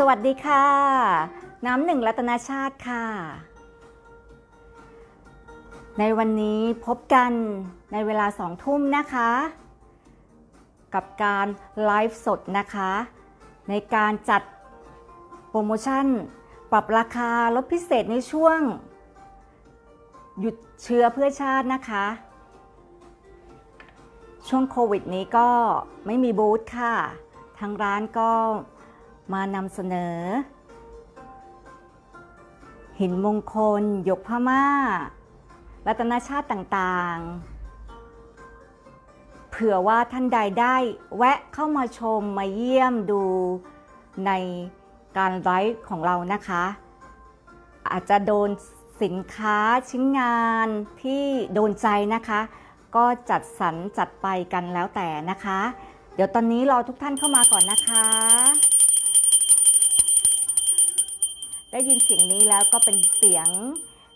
สวัสดีค่ะ น้ำหนึ่งรัตนาชาติค่ะ ในวันนี้พบกันในเวลาสองทุ่มนะคะ กับการไลฟ์สดนะคะ ในการจัดโปรโมชั่น ปรับราคาลดพิเศษในช่วง หยุดเชื้อเพื่อชาตินะคะ ช่วงโควิดนี้ก็ไม่มีบูธค่ะ ทางร้านก็ มานำเสนอ หินมงคลหยกพม่า รัตนชาติต่างๆ เผื่อว่าท่านใดได้แวะเข้ามาชมมาเยี่ยมดูในการไลฟ์ของเรานะคะ อาจจะโดนสินค้าชิ้นงานที่โดนใจนะคะ ก็จัดสรรจัดไปกันแล้วแต่นะคะ เดี๋ยวตอนนี้รอทุกท่านเข้ามาก่อนนะคะ ได้ยินเสียงนี้แล้วก็เป็นเสียง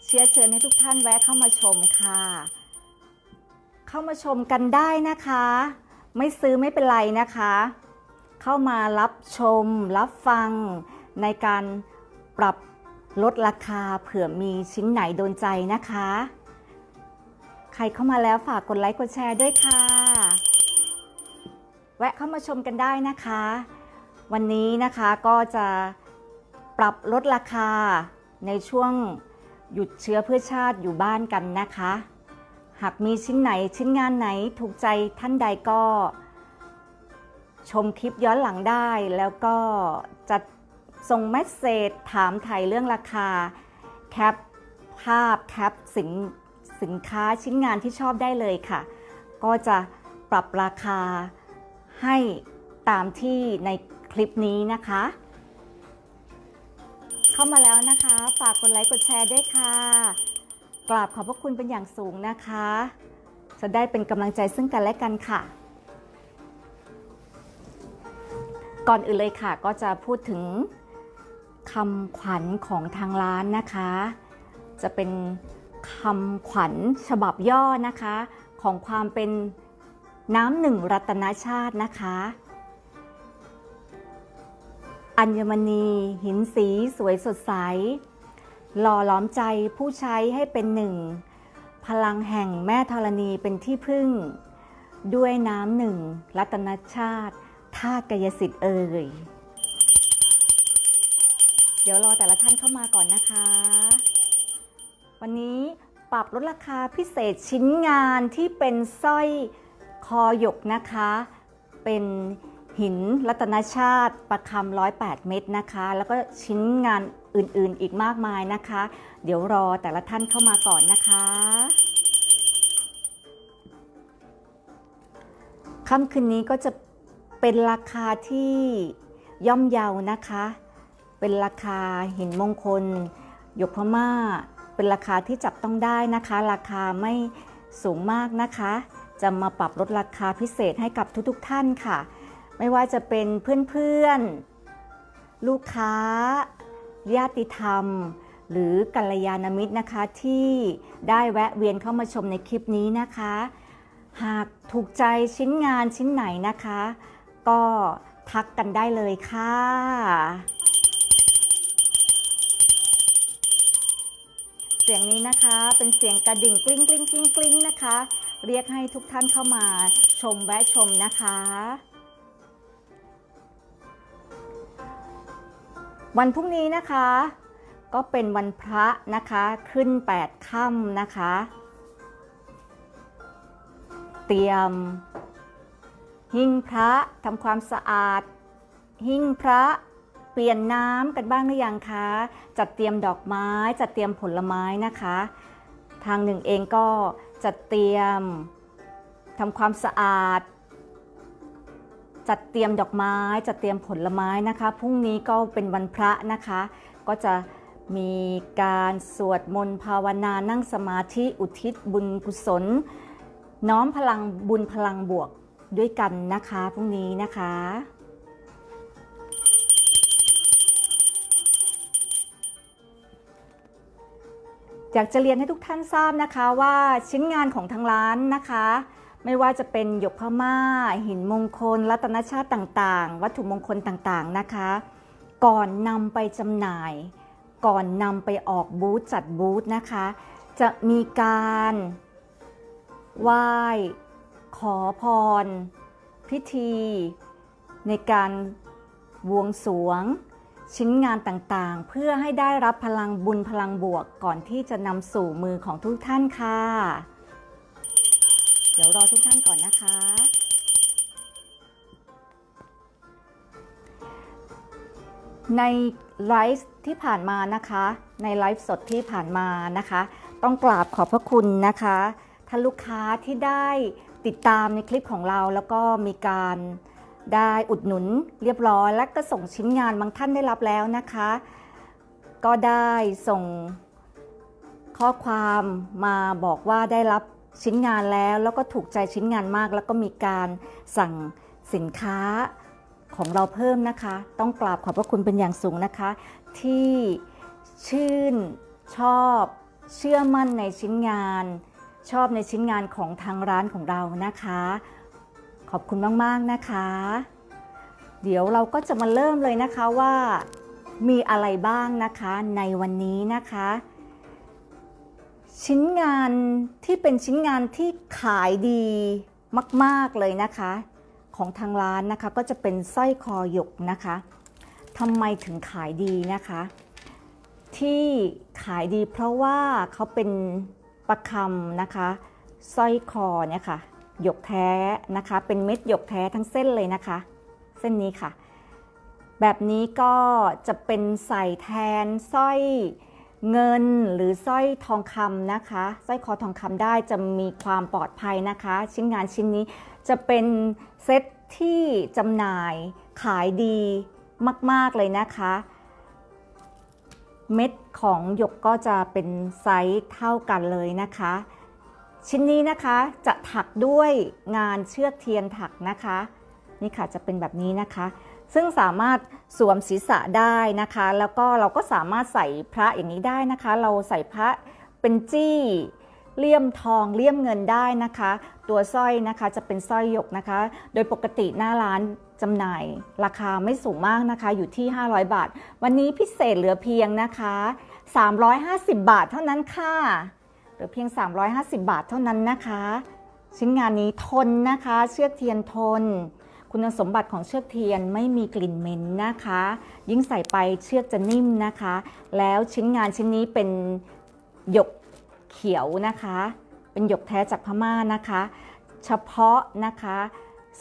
เชื้อเชิญให้ทุกท่านแวะเข้ามาชมค่ะ เข้ามาชมกันได้นะคะ ไม่ซื้อไม่เป็นไรนะคะ เข้ามารับชม รับฟังในการปรับลดราคาเผื่อมีชิ้นไหนโดนใจนะคะ ใครเข้ามาแล้วฝากกดไลค์กดแชร์ด้วยค่ะ แวะเข้ามาชมกันได้นะคะ วันนี้นะคะก็จะ ปรับลดราคาในช่วงหยุดเชื้อเพื่อชาติอยู่บ้านกันนะคะ หากมีชิ้นไหนชิ้นงานไหนถูกใจท่านใดก็ ชมคลิปย้อนหลังได้แล้วก็จะส่งเมสเซจถามไถ่เรื่องราคา แคปภาพแคปสินสินค้าชิ้นงานที่ชอบได้เลยค่ะ ก็จะปรับราคาให้ตามที่ในคลิปนี้นะคะ เข้ามาแล้วนะคะ ฝากกดไลค์กดแชร์ด้วยค่ะกราบขอบพระคุณเป็นอย่างสูงนะคะ จะได้เป็นกำลังใจซึ่งกันและกันค่ะ ก่อนอื่นเลยค่ะ ก็จะพูดถึงคำขวัญของทางร้านนะคะ จะเป็นคำขวัญฉบับย่อนะคะ ของความเป็นน้ำหนึ่งรัตนชาตินะคะ อัญมณี หินสีสวยสดใส หล่อหลอมใจผู้ใช้ให้เป็นหนึ่ง พลังแห่งแม่ธรณีเป็นที่พึ่ง ด้วยน้ำหนึ่ง รัตนชาติท่ากายสิทธิ์เอ่ย เดี๋ยวรอแต่ละท่านเข้ามาก่อนนะคะ วันนี้ปรับลดราคาพิเศษชิ้นงานที่เป็นสร้อยคอหยกนะคะ เป็น หินรัตนชาติประคำ108เม็ดนะคะ แล้วก็ชิ้นงานอื่นๆอีกมากมายนะคะ เดี๋ยวรอแต่ละท่านเข้ามาก่อนนะคะค่ำคืนนี้ก็จะเป็นราคาที่ย่อมเยานะคะ เป็นราคาหินมงคลหยกพม่า เป็นราคาที่จับต้องได้นะคะ ราคาไม่สูงมากนะคะ จะมาปรับลดราคาพิเศษให้กับทุกๆท่านค่ะ ไม่ว่าจะเป็นเพื่อนๆ ลูกค้า ญาติธรรม หรือกัลยาณมิตรนะคะที่ได้แวะเวียนเข้ามาชมในคลิปนี้นะคะ หากถูกใจชิ้นงานชิ้นไหนนะคะ ก็ทักกันได้เลยค่ะเสียงนี้นะคะเป็นเสียงกระดิ่งกลิ้งกลิ้งกลิ้งกลิ้งนะคะ เรียกให้ทุกท่านเข้ามาชมแวะชมนะคะ วันพรุ่งนี้นะคะ ก็เป็นวันพระนะคะ ขึ้น 8ค่ำนะคะ เตรียม หิ้งพระทำความสะอาด หิ้งพระเปลี่ยนน้ำกันบ้างหรือยังคะ จัดเตรียมดอกไม้ จัดเตรียมผลไม้นะคะ ทางหนึ่งเองก็จัดเตรียมทำความสะอาด จัดเตรียมดอกไม้ จัดเตรียมผลไม้นะคะพรุ่งนี้ก็เป็นวันพระนะคะ ก็จะมีการสวดมนต์ภาวนานั่งสมาธิอุทิศบุญกุศล น้อมพลังบุญพลังบวกด้วยกันนะคะพรุ่งนี้นะคะอยากจะเรียนให้ทุกท่านทราบนะคะว่าชิ้นงานของทางร้านนะคะ ไม่ว่าจะเป็นหยกพม่า หินมงคล รัตนชาติต่างๆ วัตถุมงคลต่างๆนะคะ ก่อนนำไปจำหน่าย ก่อนนำไปออกบูธจัดบูธนะคะ จะมีการไหว้ขอพร พิธี ในการบวงสรวง ชิ้นงานต่างๆ เพื่อให้ได้รับพลังบุญพลังบวกก่อนที่จะนำสู่มือของทุกท่านค่ะ ดี๋ยวรอทุกท่านก่อนนะคะ ในไลฟ์ที่ผ่านมานะคะ ในไลฟ์สดที่ผ่านมานะคะ ต้องกราบขอบพระคุณนะคะท่านลูกค้าที่ได้ติดตามในคลิปของเราแล้วก็มีการได้อุดหนุนเรียบร้อย และก็ส่งชิ้นงานบางท่านได้รับแล้วนะคะ ก็ได้ส่งข้อความมาบอกว่าได้รับ ชิ้นงานแล้วแล้วก็ถูกใจชิ้นงานมาก แล้วก็มีการสั่งสินค้าของเราเพิ่มนะคะ ต้องกราบขอบพระคุณเป็นอย่างสูงนะคะ ที่ชื่นชอบเชื่อมั่นในชิ้นงาน ชอบในชิ้นงานของทางร้านของเรานะคะ ขอบคุณมากๆนะคะ เดี๋ยวเราก็จะมาเริ่มเลยนะคะว่ามีอะไรบ้างนะคะในวันนี้นะคะ ชิ้นงานที่เป็นชิ้นงานที่ขายดีมาก ๆ เลยนะคะ ของทางร้านนะคะก็จะเป็นสร้อยคอหยกนะคะทำไมถึงขายดีนะคะ ที่ขายดีเพราะว่าเขาเป็นประคำนะคะสร้อยคอเนี่ยค่ะหยกแท้นะคะ เป็นเม็ดหยกแท้ทั้งเส้นเลยนะคะ เส้นนี้ค่ะ แบบนี้ก็จะเป็นใส่แทนสร้อย เงินหรือสร้อยทองคำนะคะสร้อยคอทองคำได้จะมีความปลอดภัยนะคะ ชิ้นงานชิ้นนี้จะเป็นเซตที่จำหน่ายขายดีมาก ๆ เลยนะคะ เม็ดของหยกก็จะเป็นไซส์เท่ากันเลยนะคะ ชิ้นนี้นะคะจะถักด้วยงานเชือกเทียนถักนะคะ นี่ค่ะจะเป็นแบบนี้นะคะ ซึ่งสามารถสวมศีรษะได้นะคะ แล้วก็เราก็สามารถใส่พระอย่างนี้ได้นะคะ เราใส่พระเป็นจี้เลี่ยมทองเลี่ยมเงินได้นะคะ ตัวสร้อยนะคะจะเป็นสร้อยหยกนะคะ โดยปกติหน้าร้านจำหน่ายราคาไม่สูงมากนะคะ อยู่ที่ 500 บาท วันนี้พิเศษเหลือเพียงนะคะ 350 บาทเท่านั้นค่ะเหลือเพียง 350 บาทเท่านั้นนะคะ ชิ้นงานนี้ทนนะคะ เชือกเทียนทน คุณสมบัติของเชือกเทียนไม่มีกลิ่นเหม็นนะคะ ยิ่งใส่ไปเชือกจะนิ่มนะคะ แล้วชิ้นงานชิ้นนี้เป็นหยกเขียวนะคะ เป็นหยกแท้จากพม่านะคะ เฉพาะนะคะ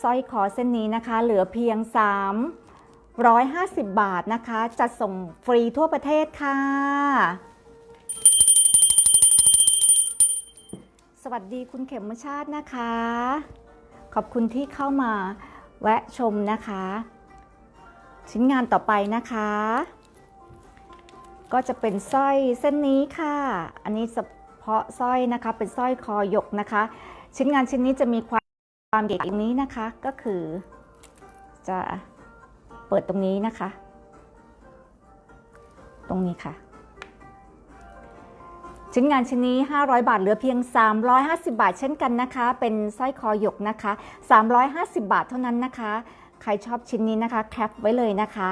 สร้อยคอเส้นนี้นะคะ เหลือเพียง 350 บาทนะคะจะส่งฟรีทั่วประเทศค่ะ สวัสดีคุณเข็มมชาตินะคะ ขอบคุณที่เข้ามา แวะชมนะคะ ชิ้นงานต่อไปนะคะ ก็จะเป็นสร้อยเส้นนี้ค่ะ อันนี้เฉพาะสร้อยนะคะเป็นสร้อยคอหยกนะคะ ชิ้นงานชิ้นนี้จะมีความความเก๋อย่างนี้นะคะก็คือจะเปิดตรงนี้นะคะ ตรงนี้ค่ะ ชิ้นงานชิ้นนี้ 500 บาทเหลือเพียง 350 บาทเช่นกันนะคะ เป็นสร้อยคอหยกนะคะ 350 บาทเท่านั้นนะคะ ใครชอบชิ้นนี้นะคะแคปไว้เลยนะคะ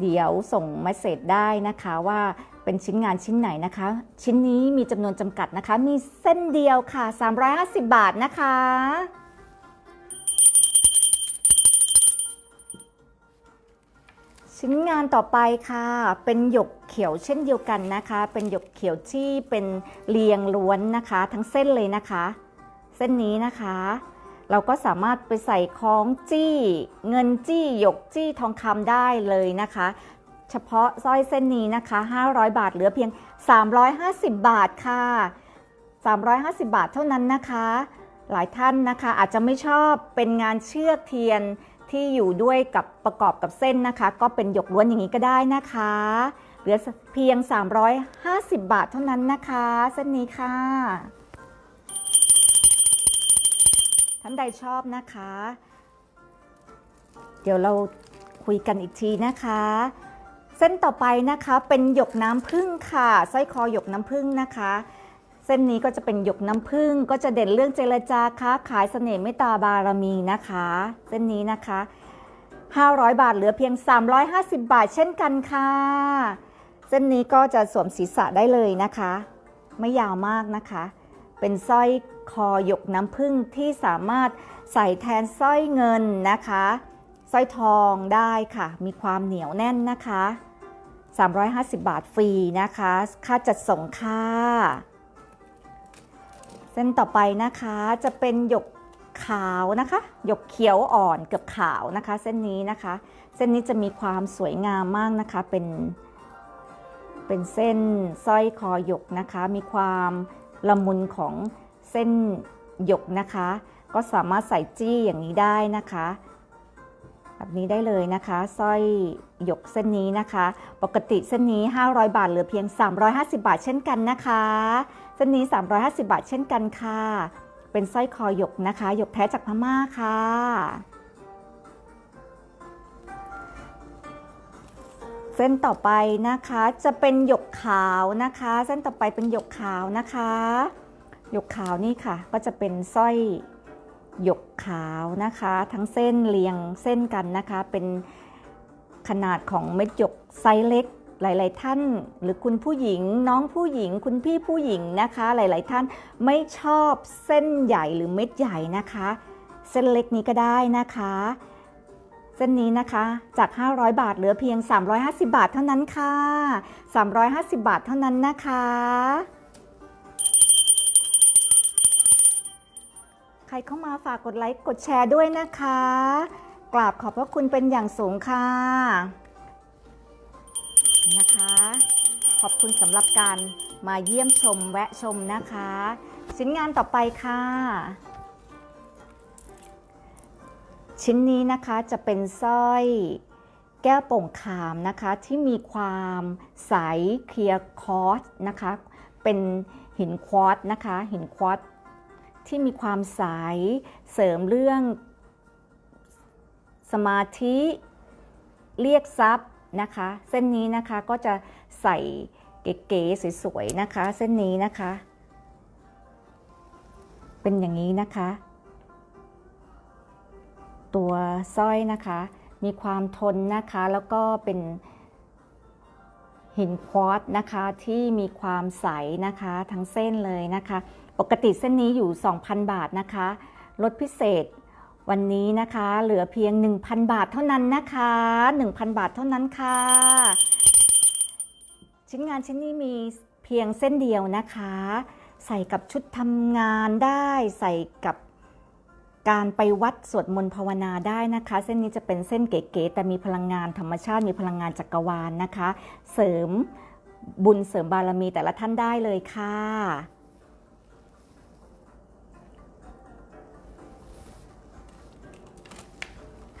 เดี๋ยวส่งมาเสร็จได้นะคะว่าเป็นชิ้นงานชิ้นไหนนะคะ ชิ้นนี้มีจำนวนจำกัดนะคะ มีเส้นเดียวค่ะ 350 บาทนะคะ ชิ้นงานต่อไปค่ะ เป็นหยกเขียวเช่นเดียวกันนะคะ เป็นหยกเขียวที่เป็นเรียงล้วนนะคะ ทั้งเส้นเลยนะคะ เส้นนี้นะคะ เราก็สามารถไปใส่คล้องจี้ เงินจี้หยกจี้ทองคำได้เลยนะคะ เฉพาะสร้อยเส้นนี้นะคะ 500 บาทเหลือเพียง 350 บาทค่ะ 350 บาทเท่านั้นนะคะ หลายท่านนะคะอาจจะไม่ชอบเป็นงานเชือกเทียน ที่อยู่ด้วยกับประกอบกับเส้นนะคะ ก็เป็นหยกล้วนอย่างนี้ก็ได้นะคะ เหลือเพียง 350 บาทเท่านั้นนะคะ เส้นนี้ค่ะ ท่านใดชอบนะคะ เดี๋ยวเราคุยกันอีกทีนะคะเส้นต่อไปนะคะเป็นหยกน้ำผึ้งค่ะสร้อยคอหยกน้ำผึ้งนะคะ เส้นนี้ก็จะเป็นหยกน้ำผึ้งก็จะเด่นเรื่องเจรจาค้าขายเสน่ห์เมตตาบารมีนะคะ เส้นนี้นะคะ 500 บาทเหลือเพียง 350 บาทเช่นกันค่ะ เส้นนี้ก็จะสวมศีรษะได้เลยนะคะ ไม่ยาวมากนะคะ เป็นสร้อยคอหยกน้ำผึ้งที่สามารถใส่แทนสร้อยเงินนะคะสร้อยทองได้ค่ะ มีความเหนียวแน่นนะคะ 350 บาทฟรีนะคะ ค่าจัดส่งค่ะ ส้นต่อไปนะคะจะเป็นหยกขาวนะคะ หยกเขียวอ่อนเกือบขาวนะคะ เส้นนี้นะคะ เส้นนี้จะมีความสวยงามมากนะคะ เป็น เป็นเส้นสร้อยคอหยกนะคะ มีความละมุนของเส้นหยกนะคะ ก็สามารถใส่จี้อย่างนี้ได้นะคะแบบนี้ได้เลยนะคะสร้อยหยกเส้นนี้นะคะ ปกติเส้นนี้ 500 บาทเหลือเพียง 350 บาทเช่นกันนะคะ เส้นนี้ 350 บาทเช่นกันค่ะ เป็นสร้อยคอหยกนะคะหยกแท้จากพม่าค่ะ เส้นต่อไปนะคะจะเป็นหยกขาวนะคะ เส้นต่อไปเป็นหยกขาวนะคะหยกขาวนี่ค่ะ ก็จะเป็นสร้อยหยกขาวนะคะ ทั้งเส้นเรียงเส้นกันนะคะ เป็นขนาดของเม็ดหยกไซส์เล็ก หลาย ๆ ท่านหรือคุณผู้หญิง น้องผู้หญิง คุณพี่ผู้หญิงนะคะ หลาย ๆ ท่านไม่ชอบเส้นใหญ่หรือเม็ดใหญ่นะคะ เส้นเล็กนี้ก็ได้นะคะ เส้นนี้นะคะจาก 500 บาทเหลือเพียง 350 บาทเท่านั้นค่ะ 350 บาทเท่านั้นนะคะใครเข้ามาฝากกดไลค์กดแชร์ด้วยนะคะ กราบขอบพระคุณเป็นอย่างสูงค่ะ นะคะ ขอบคุณสำหรับการมาเยี่ยมชมแวะชมนะคะ ชิ้นงานต่อไปค่ะ ชิ้นนี้นะคะจะเป็นสร้อยแก้วโป่งขามนะคะที่มีความใสเคลียร์คอร์สนะคะ เป็นหินควอตนะคะ หินควอตที่มีความใสเสริมเรื่องสมาธิ เรียกทรัพย์ นะคะ เส้นนี้นะคะก็จะใส่เก๋ๆสวยๆนะคะ เส้นนี้นะคะ เป็นอย่างนี้นะคะ ตัวสร้อยนะคะ มีความทนนะคะแล้วก็เป็นหินควอตนะคะที่มีความใสนะคะทั้งเส้นเลยนะคะ ปกติเส้นนี้อยู่ 2,000 บาทนะคะ ลดพิเศษ วันนี้นะคะเหลือเพียง 1,000 บาทเท่านั้นนะคะ 1,000 บาทเท่านั้นค่ะ ชิ้นงานชิ้นนี้มีเพียงเส้นเดียวนะคะ ใส่กับชุดทำงานได้ใส่กับการไปวัดสวดมนต์ภาวนาได้นะคะ เส้นนี้จะเป็นเส้นเก๋ๆแต่มีพลังงานธรรมชาติมีพลังงานจักรวาลนะคะ เสริมบุญเสริมบารมีแต่ละท่านได้เลยค่ะ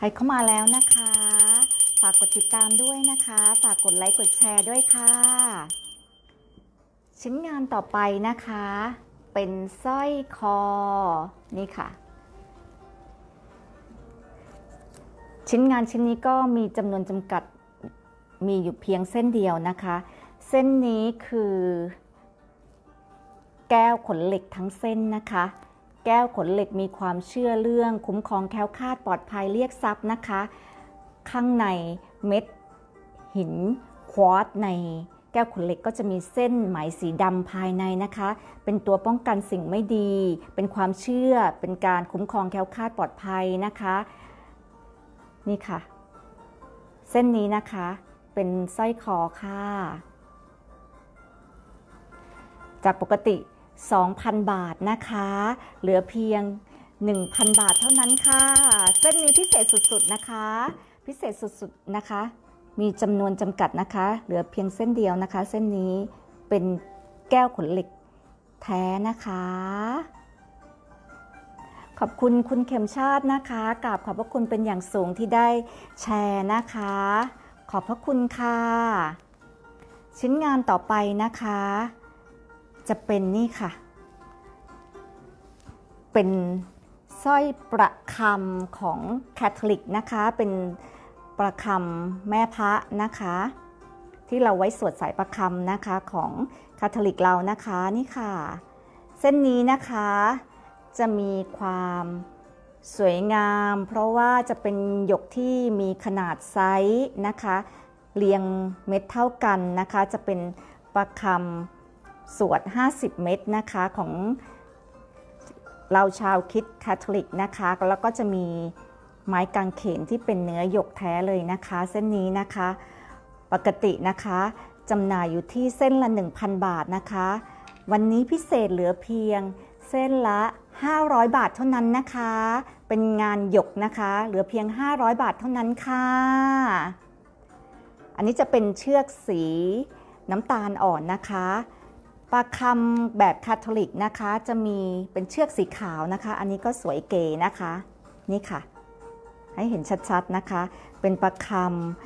ใครเข้ามาแล้วนะคะ ฝากกดติดตามด้วยนะคะ ฝากกดไลค์กดแชร์ด้วยค่ะ ชิ้นงานต่อไปนะคะ เป็นสร้อยคอ นี่ค่ะ ชิ้นงานชิ้นนี้ก็มีจำนวนจำกัดมีอยู่เพียงเส้นเดียวนะคะ เส้นนี้คือ แก้วขนเหล็กทั้งเส้นนะคะ แก้วขนเหล็กมีความเชื่อเรื่อง คุ้มครองแคล้วคลาดปลอดภัยเรียกทรัพย์นะคะ ข้างในเม็ดหินควอตในแก้วขนเหล็กก็จะมีเส้นไหมสีดำภายในนะคะ เป็นตัวป้องกันสิ่งไม่ดี เป็นความเชื่อ เป็นการคุ้มครองแคล้วคลาดปลอดภัยนะคะ นี่ค่ะ เส้นนี้นะคะ เป็นสร้อยคอค่ะ จากปกติ 2,000 บาทนะคะ เหลือเพียง 1,000 บาทเท่านั้นค่ะ เส้นนี้พิเศษสุดๆนะคะ พิเศษสุดๆนะคะ มีจำนวนจำกัดนะคะ เหลือเพียงเส้นเดียวนะคะ เส้นนี้เป็นแก้วขนเหล็กแท้นะคะ ขอบคุณคุณเข็มชาตินะคะกราบขอบพระคุณเป็นอย่างสูงที่ได้แชร์นะคะ ขอบพระคุณค่ะ ชิ้นงานต่อไปนะคะ จะเป็นนี่ค่ะ เป็นสร้อยประคำของแคทอลิกนะคะ เป็นประคำแม่พระนะคะ ที่เราไว้สวดสายประคำนะคะของคาทอลิกเรานะคะนี่ค่ะ เส้นนี้นะคะจะมีความสวยงาม เพราะว่าจะเป็นหยกที่มีขนาดไซส์นะคะ เรียงเม็ดเท่ากันนะคะ จะเป็นประคำ สวด 50 เม็ดนะคะของเราชาวคิดคาทอลิกนะคะ แล้วก็จะมีไม้กางเขนที่เป็นเนื้อหยกแท้เลยนะคะ เส้นนี้นะคะ ปกตินะคะจำหน่ายอยู่ที่เส้นละ 1,000 บาทนะคะ วันนี้พิเศษเหลือเพียงเส้นละ 500 บาทเท่านั้นนะคะ เป็นงานหยกนะคะ เหลือเพียง 500 บาทเท่านั้นค่ะ อันนี้จะเป็นเชือกสีน้ำตาลอ่อนนะคะ ปลาคำแบบคาทอลิกนะคะ จะมีเป็นเชือกสีขาวนะคะ อันนี้ก็สวยเก๋นะคะ นี่ค่ะ ให้เห็นชัดๆนะคะ เป็นปลาค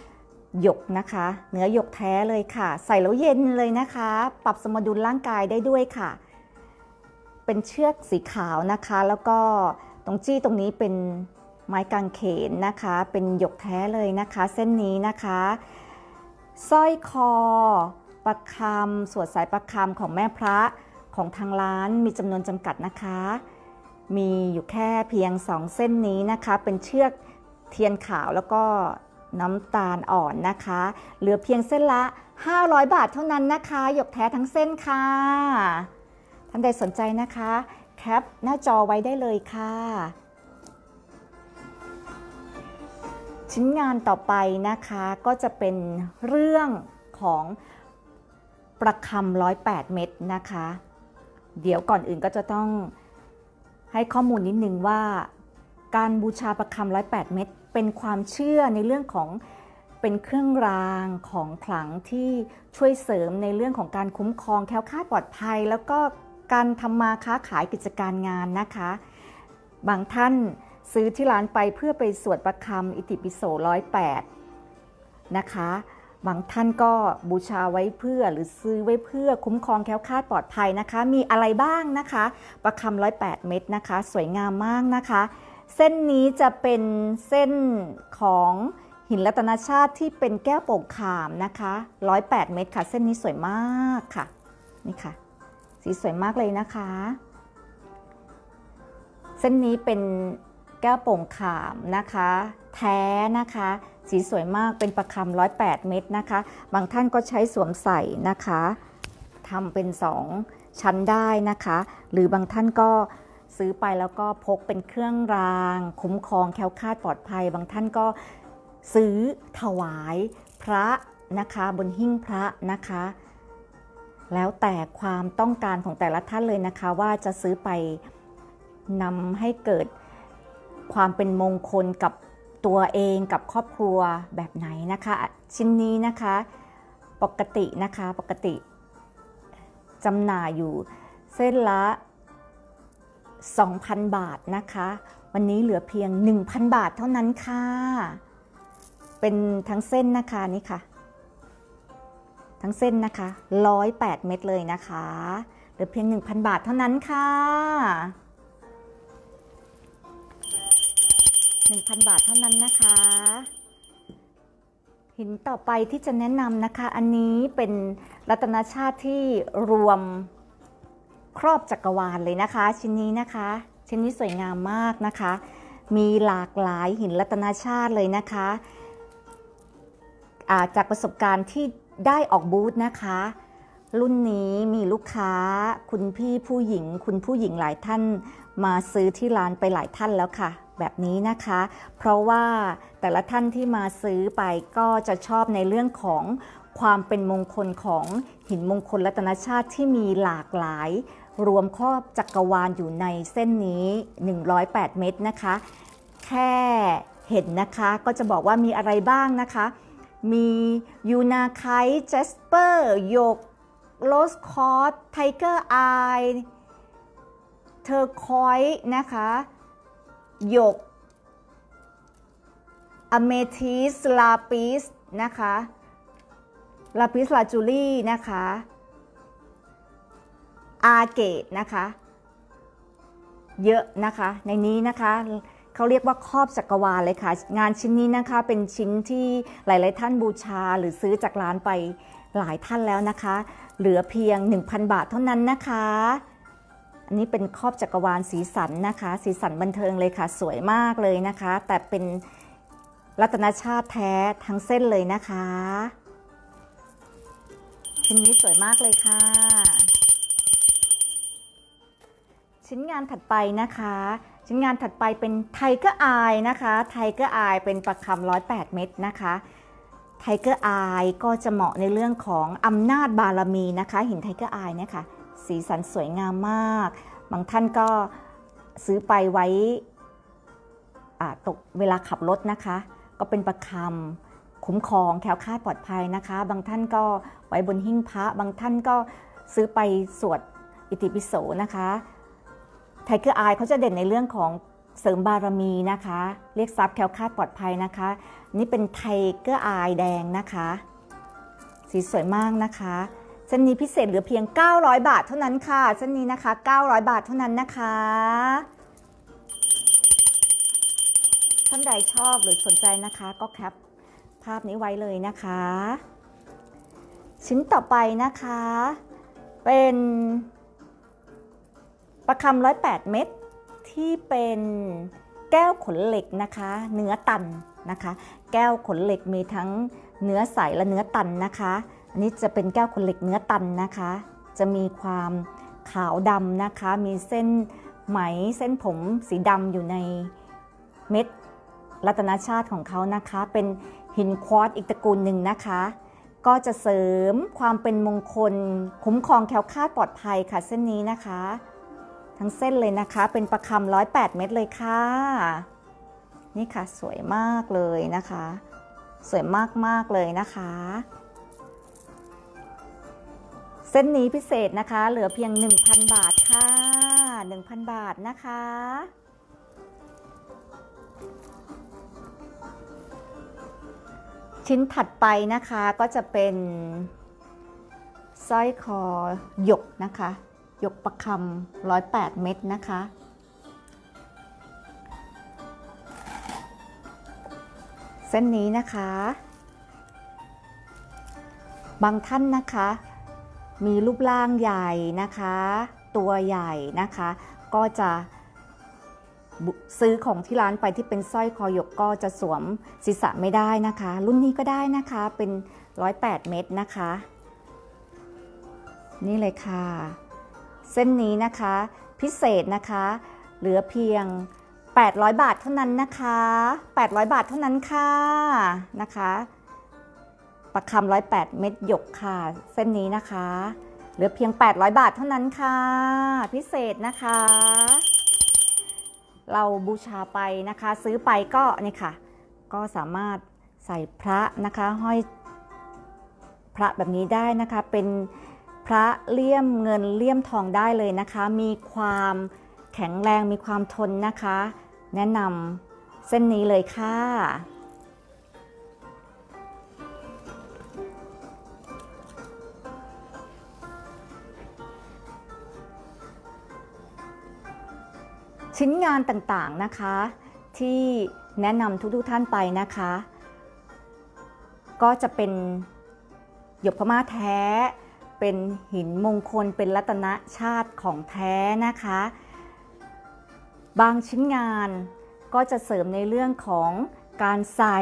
ำหยกนะคะ เนื้อหยกแท้เลยค่ะ ใส่แล้วเย็นเลยนะคะ ปรับสมดุลร่างกายได้ด้วยค่ะ เป็นเชือกสีขาวนะคะ แล้วก็ตรงจี้ตรงนี้เป็นไม้กางเขนนะคะ เป็นหยกแท้เลยนะคะ เส้นนี้นะคะสร้อยคอ ประคำสวดสายประคำของแม่พระของทางร้านมีจำนวนจำกัดนะคะ มีอยู่แค่เพียง2เส้นนี้นะคะ เป็นเชือกเทียนขาวแล้วก็น้ำตาลอ่อนนะคะ เหลือเพียงเส้นละ 500 บาทเท่านั้นนะคะ หยกแท้ทั้งเส้นค่ะ ท่านใดสนใจนะคะ แคปหน้าจอไว้ได้เลยค่ะ ชิ้นงานต่อไปนะคะก็จะเป็นเรื่องของ ประคำ108เม็ดนะคะ เดี๋ยวก่อนอื่นก็จะต้องให้ข้อมูลนิดนึงว่า การบูชาประคำ108เม็ดเป็นความเชื่อในเรื่องของเป็นเครื่องรางของขลังที่ช่วยเสริมในเรื่องของการคุ้มครองแคล้วคลาดปลอดภัย แล้วก็การทำมาค้าขายกิจการงานนะคะ บางท่านซื้อที่ร้านไปเพื่อไปสวดประคำอิติปิโสร้อยแปดนะคะ บางท่านก็บูชาไว้เพื่อหรือซื้อไว้เพื่อคุ้มครองแคล้วคลาดปลอดภัยนะคะ มีอะไรบ้างนะคะ ประคำร้อยแปดเม็ดนะคะ สวยงามมากนะคะ เส้นนี้จะเป็นเส้นของหินรัตนชาติที่เป็นแก้วโป่งขามนะคะ108เม็ดค่ะ เส้นนี้สวยมากค่ะ นี่ค่ะ สีสวยมากเลยนะคะ เส้นนี้เป็นแก้วโป่งขามนะคะ แท้นะคะ สีสวยมากเป็นประคำ108เม็ดนะคะ บางท่านก็ใช้สวมใส่นะคะทำเป็น2ชั้นได้นะคะ หรือบางท่านก็ซื้อไปแล้วก็พกเป็นเครื่องราง คุ้มครองแคล้วคลาดปลอดภัย บางท่านก็ซื้อถวายพระนะคะบนหิ้งพระนะคะ แล้วแต่ความต้องการของแต่ละท่านเลยนะคะ ว่าจะซื้อไปนำให้เกิดความเป็นมงคลกับ ตัวเองกับครอบครัวแบบไหนนะคะ ชิ้นนี้นะคะปกตินะคะปกติจำหน่ายอยู่เส้นละ 2,000 บาทนะคะ วันนี้เหลือเพียง 1,000 บาทเท่านั้นค่ะ เป็นทั้งเส้นนะคะนี่ค่ะ ทั้งเส้นนะคะ 108 เม็ดเลยนะคะ เหลือเพียง 1,000 บาทเท่านั้นค่ะ 1,000 บาทเท่านั้นนะคะ หินต่อไปที่จะแนะนำนะคะ อันนี้เป็นรัตนชาติที่รวมครอบจักรวาลเลยนะคะ ชิ้นนี้นะคะ ชิ้นนี้สวยงามมากนะคะ มีหลากหลายหินรัตนชาติเลยนะคะาจากประสบการณ์ที่ได้ออกบูธนะคะ รุ่นนี้มีลูกค้า คุณพี่ผู้หญิง คุณผู้หญิงหลายท่าน มาซื้อที่ร้านไปหลายท่านแล้วค่ะ แบบนี้นะคะ เพราะว่าแต่ละท่านที่มาซื้อไปก็จะชอบในเรื่องของความเป็นมงคลของหินมงคลรัตนชาติที่มีหลากหลาย รวมครอบจักรวาลอยู่ในเส้นนี้ 108 เม็ดนะคะ แค่เห็นนะคะก็จะบอกว่ามีอะไรบ้างนะคะ มียูนาไคเจสเปอร์โยกโลสคอร์ไทเกอร์ไอเทอร์คอยนะคะ หยกอเมทิสลาปิสนะคะลาปิสลาจูลี่นะคะอาเกตนะคะเยอะนะคะในนี้นะคะเขาเรียกว่าครอบจักรวาลเลยค่ะ งานชิ้นนี้นะคะเป็นชิ้นที่หลาย ๆ ท่านบูชาหรือซื้อจากร้านไปหลายท่านแล้วนะคะ เหลือเพียง 1,000 บาทเท่านั้นนะคะ นนี้เป็นครอบจักรวาลสีสันนะคะ สีสันบันเทิงเลยค่ะ สวยมากเลยนะคะ แต่เป็นรัตนชาติแท้ทั้งเส้นเลยนะคะชิ้นนี้สวยมากเลยค่ะ ชิ้นงานถัดไปนะคะ ชิ้นงานถัดไปเป็นไทเกอร์อายนะคะ ไทเกอร์อายเป็นประคำ108เม็ดนะคะไทเกอร์อายก็จะเหมาะในเรื่องของอำนาจบารมีนะคะ หินไทเกอร์อายเนี่ยค่ะ สีสันสวยงามมาก บางท่านก็ซื้อไปไว้ตกเวลาขับรถนะคะ ก็เป็นประคำคุ้มครองแคล้วคลาดปลอดภัยนะคะ บางท่านก็ไว้บนหิ้งพระ บางท่านก็ซื้อไปสวดอิติปิโสนะคะไทเกอร์อายเขาจะเด่นในเรื่องของเสริมบารมีนะคะ เรียกทรัพย์แคล้วคลาดปลอดภัยนะคะ นี่เป็นไทเกอร์อายแดงนะคะ สีสวยมากนะคะ นนี้พิเศษเหลือเพียง 900 บาทเท่านั้นค่ะเส้นนี้นะคะ 900 บาทเท่านั้นนะคะท่านใดชอบหรือสนใจนะคะ ก็แคปภาพนี้ไว้เลยนะคะ ชิ้นต่อไปนะคะ เป็นประคำ108เม็ดที่เป็นแก้วขนเหล็กนะคะ เนื้อตันนะคะ แก้วขนเหล็กมีทั้งเนื้อใสและเนื้อตันนะคะ อันนี้จะเป็นแก้วขนเหล็กเนื้อตันนะคะ จะมีความขาวดำนะคะ มีเส้นไหมเส้นผมสีดำอยู่ในเม็ดรัตนชาติของเขานะคะ เป็นหินควอตอีกตระกูลหนึ่งนะคะ ก็จะเสริมความเป็นมงคล คุ้มครองแคล้วคลาดปลอดภัยค่ะเส้นนี้นะคะ ทั้งเส้นเลยนะคะ เป็นประคำ108เม็ดเลยค่ะ นี่ค่ะสวยมากเลยนะคะ สวยมากๆเลยนะคะ เส้นนี้พิเศษนะคะ เหลือเพียง 1,000 บาทค่ะ 1,000 บาทนะคะ ชิ้นถัดไปนะคะก็จะเป็นสร้อยคอหยกนะคะหยกประคำ108เม็ดนะคะ เส้นนี้นะคะ บางท่านนะคะ มีรูปร่างใหญ่นะคะ ตัวใหญ่นะคะ ก็จะซื้อของที่ร้านไปที่เป็นสร้อยคอหยกก็จะสวมศีรษะไม่ได้นะคะ รุ่นนี้ก็ได้นะคะเป็น 108 เม็ดนะคะ นี่เลยค่ะ เส้นนี้นะคะพิเศษนะคะ เหลือเพียง 800 บาทเท่านั้นนะคะ 800 บาทเท่านั้นค่ะนะคะ ประคำ108เม็ดหยกค่ะ เส้นนี้นะคะ เหลือเพียง 800 บาทเท่านั้นค่ะ พิเศษนะคะ เราบูชาไปนะคะ ซื้อไปก็นี่ค่ะ ก็สามารถใส่พระนะคะห้อยพระแบบนี้ได้นะคะ เป็นพระเลี่ยมเงินเลี่ยมทองได้เลยนะคะ มีความแข็งแรงมีความทนนะคะ แนะนำเส้นนี้เลยค่ะ ชิ้นงานต่างๆนะคะ ที่แนะนำทุกๆท่านไปนะคะ ก็จะเป็นหยกพม่าแท้ เป็นหินมงคลเป็นรัตนชาติของแท้นะคะ บางชิ้นงานก็จะเสริมในเรื่องของการใส่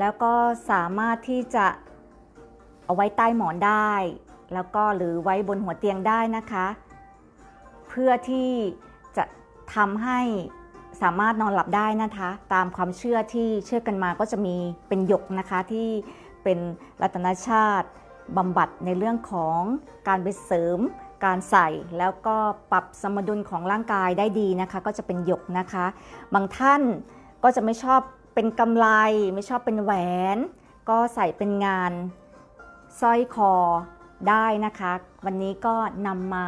แล้วก็สามารถที่จะเอาไว้ใต้หมอนได้ แล้วก็หรือไว้บนหัวเตียงได้นะคะ เพื่อที่จะ ทำให้สามารถนอนหลับได้นะคะ ตามความเชื่อที่เชื่อกันมาก็จะมีเป็นหยกนะคะที่เป็นรัตนชาติบำบัดในเรื่องของการไปเสริม การใส่แล้วก็ปรับสมดุลของร่างกายได้ดีนะคะ ก็จะเป็นหยกนะคะ บางท่านก็จะไม่ชอบเป็นกำไลไม่ชอบเป็นแหวน ก็ใส่เป็นงานสร้อยคอได้นะคะ วันนี้ก็นำมา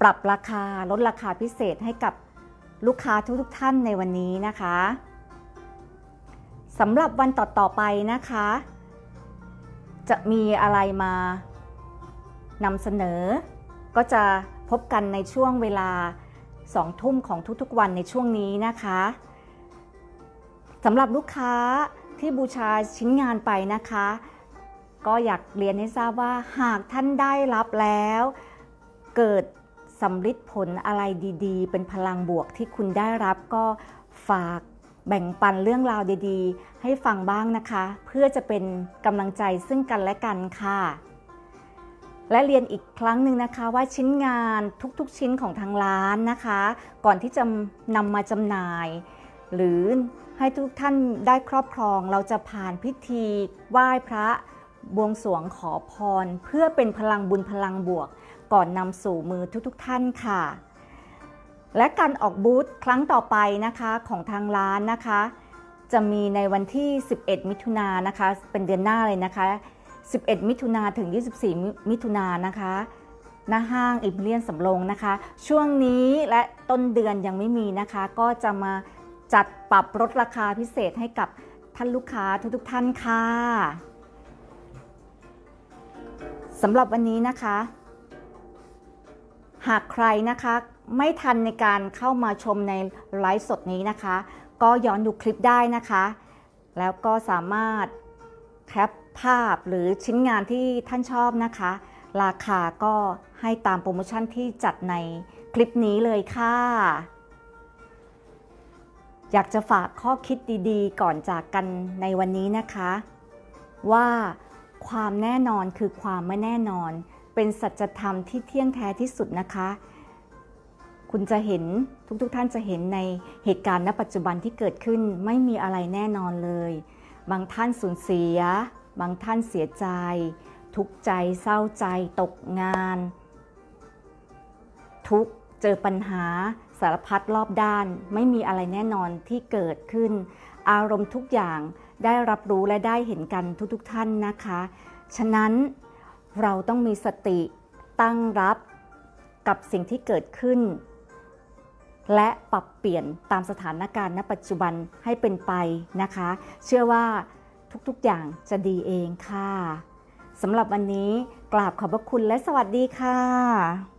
ปรับราคาลดราคาพิเศษให้กับลูกค้าทุกๆทท่านในวันนี้นะคะสำหรับวันต่อๆไปนะคะ จะมีอะไรมานำเสนอ ก็จะพบกันในช่วงเวลา2ทุ่มของทุกๆวันในช่วงนี้นะคะสำหรับลูกค้าที่บูชาชิ้นงานไปนะคะ ก็อยากเรียนให้ทราบว่าหากท่านได้รับแล้ว เกิด สำลิดผลอะไรดีๆ เป็นพลังบวกที่คุณได้รับก็ฝากแบ่งปันเรื่องราวดีๆ ให้ฟังบ้างนะคะ เพื่อจะเป็นกำลังใจซึ่งกันและกันค่ะ และเรียนอีกครั้งหนึ่งนะคะว่าชิ้นงานทุกๆชิ้นของทางร้านนะคะ ก่อนที่จะนำมาจำหน่าย หรือให้ทุกท่านได้ครอบครองเราจะผ่านพิธีไหว้พระบวงสรวงขอพร เพื่อเป็นพลังบุญพลังบวก ก่อนนำสู่มือทุกๆท่านค่ะ และการออกบูธครั้งต่อไปนะคะของทางร้านนะคะ จะมีในวันที่ 11 มิถุนายนนะคะ เป็นเดือนหน้าเลยนะคะ 11 มิถุนาถึง 24 มิถุนายนนะคะหน้าห้างอิมเลียนสำโรงนะคะ ช่วงนี้และต้นเดือนยังไม่มีนะคะ ก็จะมาจัดปรับลดราคาพิเศษให้กับท่านลูกค้าทุกๆท่านค่ะสำหรับวันนี้นะคะ หากใครนะคะไม่ทันในการเข้ามาชมในไลฟ์สดนี้นะคะ ก็ย้อนดูคลิปได้นะคะ แล้วก็สามารถแคปภาพหรือชิ้นงานที่ท่านชอบนะคะ ราคาก็ให้ตามโปรโมชั่นที่จัดในคลิปนี้เลยค่ะ อยากจะฝากข้อคิดดีๆ ก่อนจากกันในวันนี้นะคะ ว่าความแน่นอนคือความไม่แน่นอน เป็นสัจธรรมที่เที่ยงแท้ที่สุดนะคะ คุณจะเห็นทุกๆทท่านจะเห็นในเหตุการณ์ณปัจจุบันที่เกิดขึ้นไม่มีอะไรแน่นอนเลย บางท่านสูญเสีย บางท่านเสียใจ ทุกใจเศร้าใจ ตกงาน ทุกเจอปัญหาสารพัดรอบด้าน ไม่มีอะไรแน่นอนที่เกิดขึ้น อารมณ์ทุกอย่างได้รับรู้และได้เห็นกันทุกๆทท่านนะคะ ฉะนั้น เราต้องมีสติตั้งรับกับสิ่งที่เกิดขึ้น และปรับเปลี่ยนตามสถานการณ์ณ ปัจจุบันให้เป็นไปนะคะ เชื่อว่าทุกๆอย่างจะดีเองค่ะสำหรับวันนี้กราบขอบพระคุณและสวัสดีค่ะ